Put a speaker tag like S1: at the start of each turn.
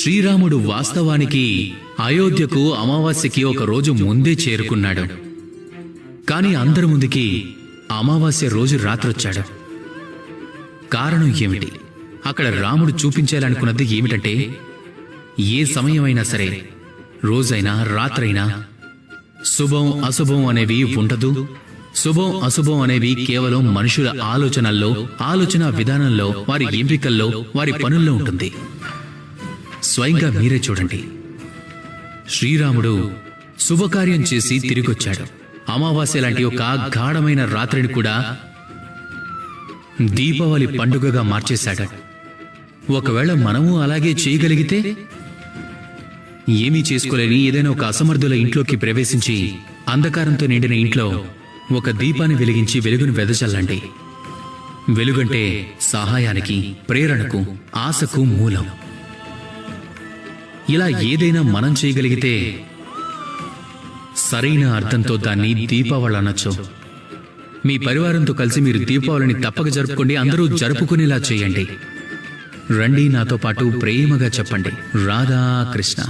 S1: శ్రీరాముడు వాస్తవానికి అయోధ్యకు అమావాస్యకి ఒక రోజు ముందే చేరుకున్నాడు. కాని అందరి ముందుకి అమావాస్య రోజు రాత్రొచ్చాడు. కారణం ఏమిటి? అక్కడ రాముడు చూపించాలనుకున్నది ఏమిటంటే ఏ సమయమైనా సరే రోజైనా రాత్రైనా శుభం అశుభం అనేవి ఉండదు. శుభం అశుభం అనేవి కేవలం మనుషుల ఆలోచనల్లో ఆలోచన విధానంలో వారి ఎంపికల్లో వారి పనుల్లో ఉంటుంది. స్వయంగా మీరే చూడండి. శ్రీరాముడు శుభకార్యం చేసి తిరిగొచ్చాడు. అమావాస్య లాంటి ఒక గాఢమైన రాత్రిని కూడా దీపావళి పండుగగా మార్చేశాడు. ఒకవేళ మనము అలాగే చేయగలిగితే ఏమీ చేసుకోలేని ఏదైనా ఒక అసమర్థుల ఇంట్లోకి ప్రవేశించి అంధకారంతో నిండిన ఇంట్లో ఒక దీపాన్ని వెలిగించి వెలుగును వెదజల్లండి. వెలుగంటే సహాయానికి ప్రేరణకు ఆశకు మూలం. ఇలా ఏదైనా మనం చేయగలిగితే సరైన అర్థంతో దాన్ని దీపావళి అనొచ్చు. మీ పరివారంతో కలిసి మీరు దీపావళిని తప్పక జరుపుకోండి అందరూ జరుపుకునేలా చేయండి. రండి నాతో పాటు ప్రేమగా చెప్పండి. రాధా కృష్ణ